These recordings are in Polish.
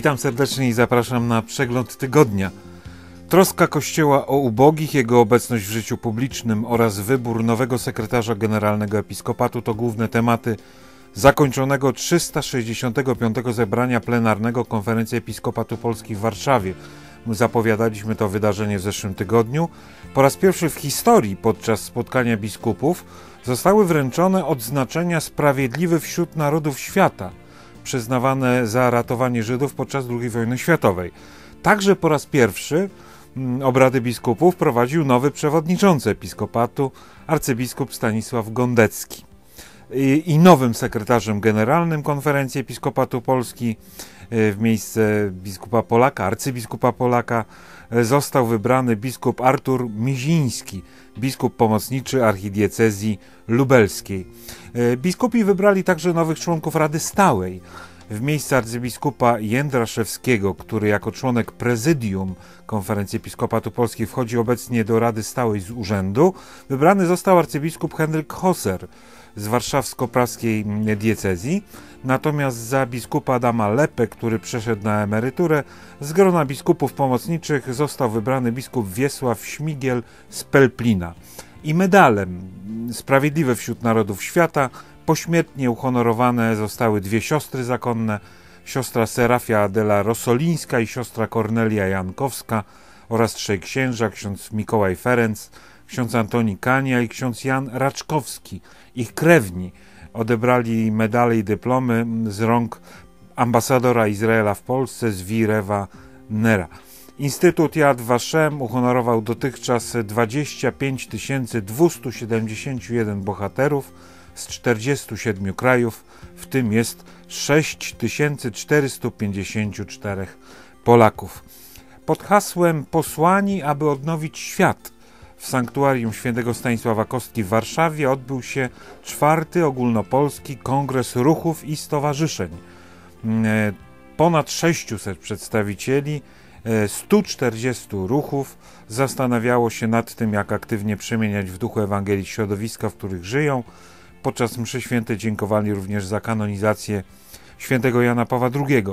Witam serdecznie i zapraszam na przegląd tygodnia. Troska Kościoła o ubogich, jego obecność w życiu publicznym oraz wybór nowego sekretarza generalnego episkopatu to główne tematy zakończonego 365 zebrania plenarnego Konferencji Episkopatu Polski w Warszawie. Zapowiadaliśmy to wydarzenie w zeszłym tygodniu. Po raz pierwszy w historii podczas spotkania biskupów zostały wręczone odznaczenia Sprawiedliwy wśród Narodów Świata – przyznawane za ratowanie Żydów podczas II wojny światowej. Także po raz pierwszy mm, obrady biskupów prowadził nowy przewodniczący episkopatu, arcybiskup Stanisław Gondecki. I, nowym sekretarzem generalnym konferencji Episkopatu Polski e, w miejsce biskupa Polaka, arcybiskupa Polaka, e, został wybrany biskup Artur Miziński, biskup pomocniczy archidiecezji lubelskiej. E, biskupi wybrali także nowych członków Rady Stałej. W miejsce arcybiskupa Jędraszewskiego, który jako członek prezydium Konferencji Episkopatu Polskiej wchodzi obecnie do Rady Stałej z urzędu, wybrany został arcybiskup Henryk Hosser z warszawsko-praskiej diecezji, natomiast za biskupa Adama Lepę, który przeszedł na emeryturę, z grona biskupów pomocniczych został wybrany biskup Wiesław Śmigiel z Pelplina. I medalem Sprawiedliwe wśród Narodów Świata pośmiertnie uhonorowane zostały dwie siostry zakonne, siostra Serafia Adela Rosolińska i siostra Kornelia Jankowska oraz trzej księża, ksiądz Mikołaj Ferenc, ksiądz Antoni Kania i ksiądz Jan Raczkowski. Ich krewni odebrali medale i dyplomy z rąk ambasadora Izraela w Polsce Zwirewa Nera. Instytut Yad Vashem uhonorował dotychczas 25 271 bohaterów z 47 krajów, w tym jest 6454 Polaków. Pod hasłem Posłani, aby odnowić świat w sanktuarium świętego Stanisława Kostki w Warszawie odbył się czwarty ogólnopolski kongres ruchów i stowarzyszeń. Mm, ponad 600 przedstawicieli 140 e, ruchów zastanawiało się nad tym, jak aktywnie przemieniać w duchu Ewangelii środowiska, w których żyją. Podczas mszy świętej dziękowali również za kanonizację świętego Jana Pawła II.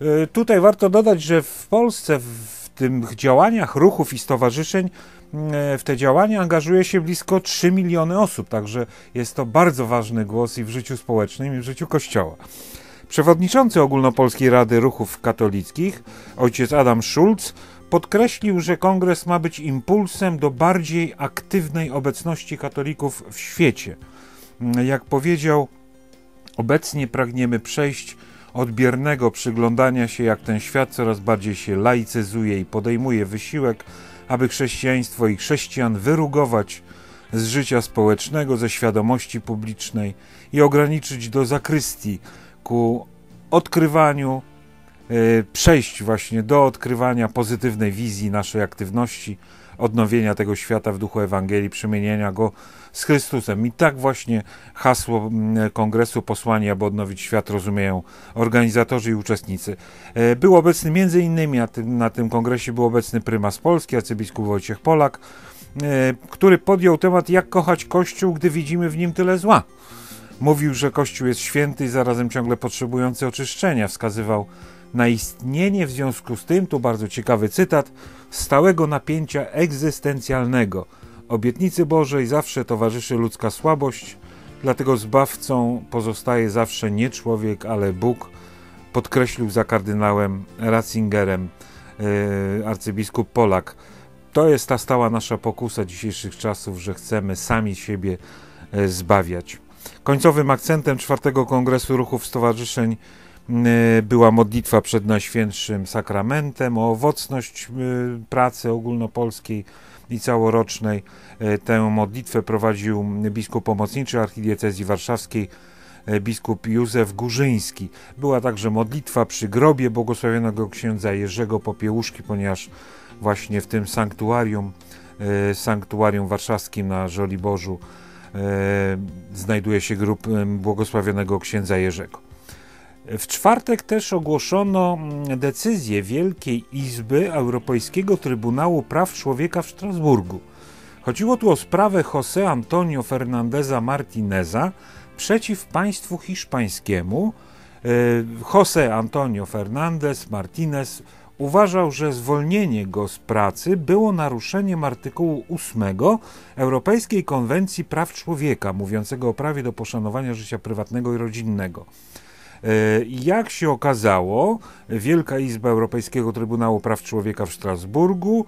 E, tutaj warto dodać, że w Polsce w tych działaniach ruchów i stowarzyszeń e, w te działania angażuje się blisko 3 miliony osób, także jest to bardzo ważny głos i w życiu społecznym, i w życiu Kościoła. Przewodniczący Ogólnopolskiej Rady Ruchów Katolickich, ojciec Adam Schulz, podkreślił, że kongres ma być impulsem do bardziej aktywnej obecności katolików w świecie. Jak powiedział, obecnie pragniemy przejść od biernego przyglądania się, jak ten świat coraz bardziej się laicyzuje i podejmuje wysiłek, aby chrześcijaństwo i chrześcijan wyrugować z życia społecznego, ze świadomości publicznej i ograniczyć do zakrystii, odkrywaniu, e, przejść właśnie do odkrywania pozytywnej wizji naszej aktywności, odnowienia tego świata w duchu Ewangelii, przemienienia go z Chrystusem. I tak właśnie hasło kongresu posłanie, aby odnowić świat rozumieją organizatorzy i uczestnicy. E, był obecny między innymi na tym, na tym kongresie był obecny prymas Polski, arcybiskup Wojciech Polak, e, który podjął temat jak kochać Kościół, gdy widzimy w nim tyle zła. Mówił, że Kościół jest święty i zarazem ciągle potrzebujący oczyszczenia. Wskazywał na istnienie w związku z tym, tu bardzo ciekawy cytat, stałego napięcia egzystencjalnego. Obietnicy Bożej zawsze towarzyszy ludzka słabość, dlatego zbawcą pozostaje zawsze nie człowiek, ale Bóg, podkreślił za kardynałem Ratzingerem yy, arcybiskup Polak. To jest ta stała nasza pokusa dzisiejszych czasów, że chcemy sami siebie yy, zbawiać. Końcowym akcentem czwartego Kongresu Ruchów Stowarzyszeń y, była modlitwa przed Najświętszym Sakramentem o owocność y, pracy ogólnopolskiej i całorocznej. Y, tę modlitwę prowadził biskup pomocniczy archidiecezji warszawskiej biskup Józef Górzyński. Była także modlitwa przy grobie błogosławionego księdza Jerzego Popiełuszki, ponieważ właśnie w tym sanktuarium, sanktuarium warszawskim na Żoliborzu E, znajduje się grób błogosławionego księdza Jerzego. W czwartek też ogłoszono mm, decyzję Wielkiej Izby Europejskiego Trybunału Praw Człowieka w Strasburgu. Chodziło tu o sprawę José Antonio Fernandeza Martineza przeciw państwu hiszpańskiemu José Antonio Fernández Martinez uważał, że zwolnienie go z pracy było naruszeniem artykułu 8 Europejskiej Konwencji Praw Człowieka, mówiącego o prawie do poszanowania życia prywatnego i rodzinnego. E, jak się okazało, Wielka Izba Europejskiego Trybunału Praw Człowieka w Strasburgu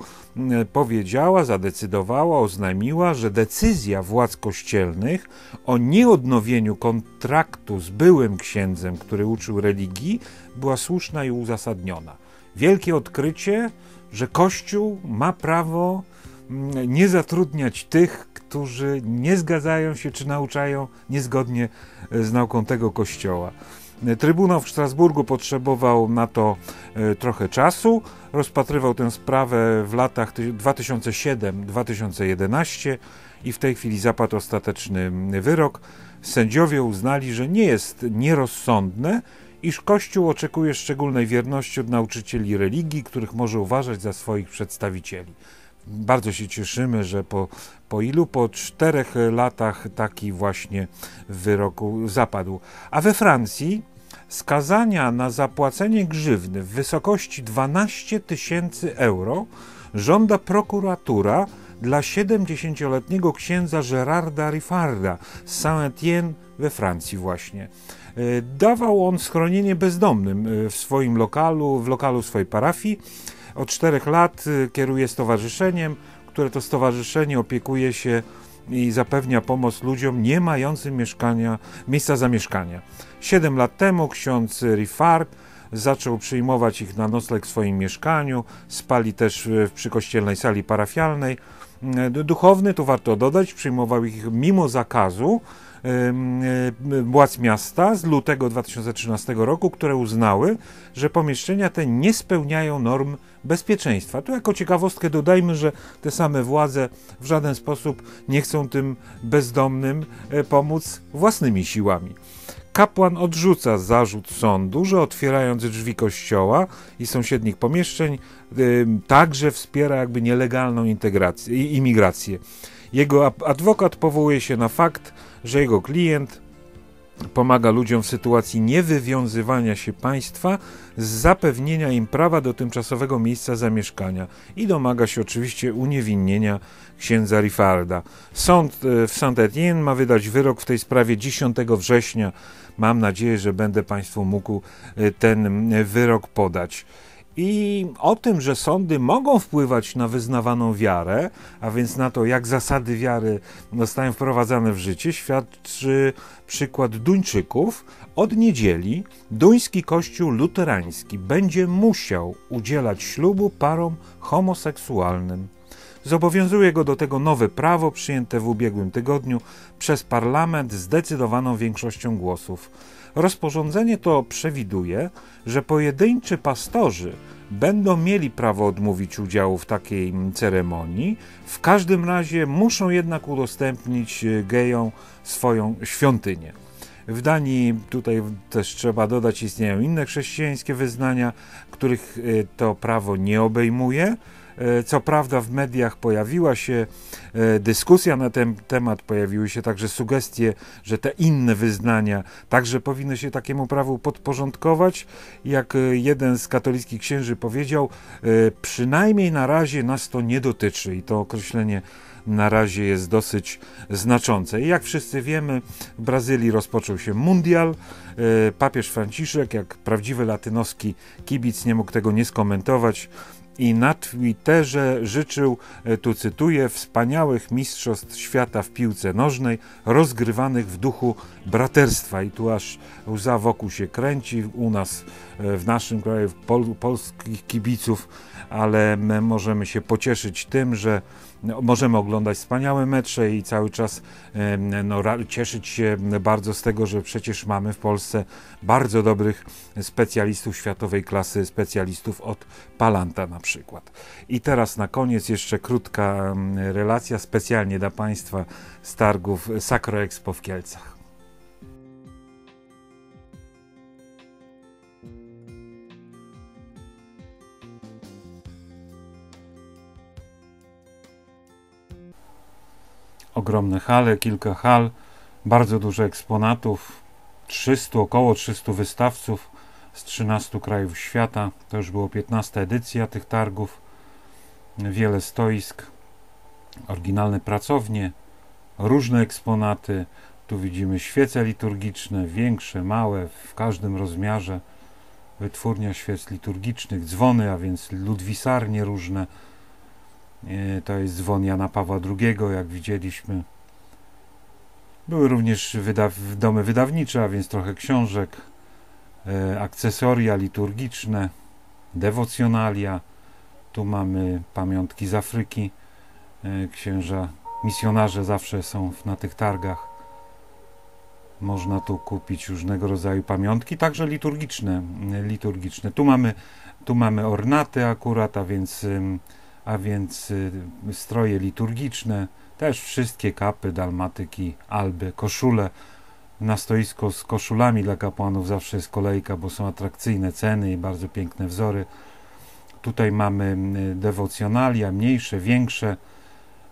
powiedziała, zadecydowała, oznajmiła, że decyzja władz kościelnych o nieodnowieniu kontraktu z byłym księdzem, który uczył religii, była słuszna i uzasadniona wielkie odkrycie, że Kościół ma prawo mm, nie zatrudniać tych, którzy nie zgadzają się czy nauczają niezgodnie e, z nauką tego Kościoła. Trybunał w Strasburgu potrzebował na to e, trochę czasu. Rozpatrywał tę sprawę w latach 2007-2011 i w tej chwili zapadł ostateczny wyrok. Sędziowie uznali, że nie jest nierozsądne iż Kościół oczekuje szczególnej wierności od nauczycieli religii, których może uważać za swoich przedstawicieli. Bardzo się cieszymy, że po, po ilu? Po czterech latach taki właśnie wyroku zapadł. A we Francji skazania na zapłacenie grzywny w wysokości 12 tysięcy euro żąda prokuratura dla 70-letniego księdza Gerarda Riffarda z Saint-Étienne we Francji właśnie. E, dawał on schronienie bezdomnym e, w swoim lokalu, w lokalu swojej parafii. Od czterech lat e, kieruje stowarzyszeniem, które to stowarzyszenie opiekuje się i zapewnia pomoc ludziom nie mającym mieszkania, miejsca zamieszkania. Siedem lat temu ksiądz Riffard zaczął przyjmować ich na nocleg w swoim mieszkaniu, spali też w przykościelnej sali parafialnej. Duchowny, tu warto dodać, przyjmował ich mimo zakazu, władz miasta z lutego 2013 roku, które uznały, że pomieszczenia te nie spełniają norm bezpieczeństwa. Tu jako ciekawostkę dodajmy, że te same władze w żaden sposób nie chcą tym bezdomnym e, pomóc własnymi siłami. Kapłan odrzuca zarzut sądu, że otwierając drzwi kościoła i sąsiednich pomieszczeń, także wspiera jakby nielegalną integrację, imigrację. Jego adwokat powołuje się na fakt, że jego klient pomaga ludziom w sytuacji niewywiązywania się państwa z zapewnienia im prawa do tymczasowego miejsca zamieszkania i domaga się oczywiście uniewinnienia księdza Rifarda. Sąd e, w Saint-Étienne ma wydać wyrok w tej sprawie 10 września. Mam nadzieję, że będę Państwu mógł e, ten wyrok podać. I o tym, że sądy mogą wpływać na wyznawaną wiarę, a więc na to, jak zasady wiary zostają wprowadzane w życie, świadczy przykład Duńczyków. Od niedzieli duński kościół luterański będzie musiał udzielać ślubu parom homoseksualnym. Zobowiązuje go do tego nowe prawo przyjęte w ubiegłym tygodniu przez parlament zdecydowaną większością głosów. Rozporządzenie to przewiduje, że pojedynczy pastorzy będą mieli prawo odmówić udziału w takiej ceremonii. W każdym razie muszą jednak udostępnić e, gejom swoją świątynię. W Danii, tutaj też trzeba dodać, istnieją inne chrześcijańskie wyznania, których e, to prawo nie obejmuje. E, co prawda w mediach pojawiła się e, dyskusja na ten temat, pojawiły się także sugestie, że te inne wyznania także powinny się takiemu prawu podporządkować. Jak e, jeden z katolickich księży powiedział, przynajmniej na razie nas to nie dotyczy i to określenie na razie jest dosyć znaczące. I jak wszyscy wiemy, w Brazylii rozpoczął się mundial. Papież Franciszek, jak prawdziwy latynoski kibic, nie mógł tego nie skomentować i na Twitterze życzył, e, tu cytuję, wspaniałych mistrzostw świata w piłce nożnej, rozgrywanych w duchu braterstwa. I tu aż łza wokół się kręci, u nas, e, w naszym kraju, pol, polskich kibiców, ale my możemy się pocieszyć tym, że no, możemy oglądać wspaniałe mecze i cały czas no, cieszyć się bardzo z tego, że przecież mamy w Polsce bardzo dobrych specjalistów światowej klasy, specjalistów od Palanta na przykład. I teraz na koniec jeszcze krótka relacja specjalnie dla Państwa z targów Sacro Expo w Kielcach. Ogromne hale, kilka hal, bardzo dużo eksponatów, 300, około 300 wystawców z 13 krajów świata. To już było 15 edycja tych targów. Wiele stoisk, oryginalne pracownie, różne eksponaty. Tu widzimy świece liturgiczne, większe, małe, w każdym rozmiarze. Wytwórnia świec liturgicznych, dzwony, a więc ludwisarnie różne. E, to jest dzwon Jana Pawła II, jak widzieliśmy. Były również wydaw domy wydawnicze, a więc trochę książek, e, akcesoria liturgiczne, dewocjonalia. Tu mamy pamiątki z Afryki. E, księża, misjonarze zawsze są na tych targach. Można tu kupić różnego rodzaju pamiątki, także liturgiczne. liturgiczne. Tu, mamy, tu mamy ornaty akurat, a więc, a więc y, stroje liturgiczne też wszystkie kapy, dalmatyki, alby, koszule. Na stoisko z koszulami dla kapłanów zawsze jest kolejka, bo są atrakcyjne ceny i bardzo piękne wzory. Tutaj mamy dewocjonalia, mniejsze, większe.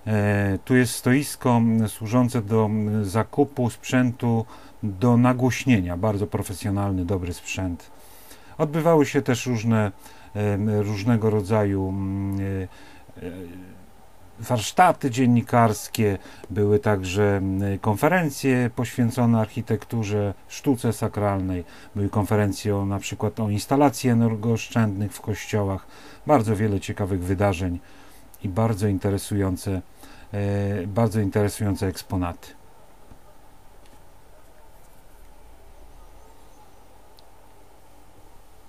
E, tu jest stoisko służące do zakupu sprzętu do nagłośnienia. Bardzo profesjonalny, dobry sprzęt. Odbywały się też różne, różnego rodzaju e, warsztaty dziennikarskie, były także mm, konferencje poświęcone architekturze, sztuce sakralnej, były konferencje o, na przykład o instalacji energooszczędnych w kościołach, bardzo wiele ciekawych wydarzeń i bardzo interesujące, e, bardzo interesujące eksponaty.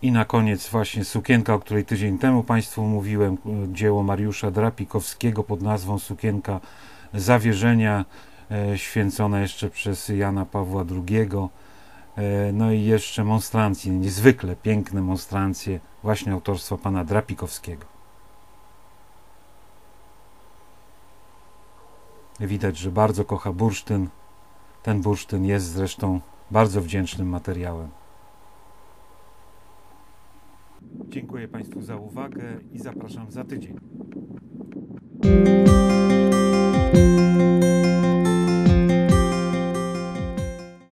I na koniec właśnie sukienka, o której tydzień temu Państwu mówiłem, dzieło Mariusza Drapikowskiego pod nazwą Sukienka Zawierzenia, e, święcona jeszcze przez Jana Pawła II. E, no i jeszcze monstrancje, niezwykle piękne monstrancje, właśnie autorstwa pana Drapikowskiego. Widać, że bardzo kocha bursztyn. Ten bursztyn jest zresztą bardzo wdzięcznym materiałem. Dziękuję Państwu za uwagę i zapraszam za tydzień.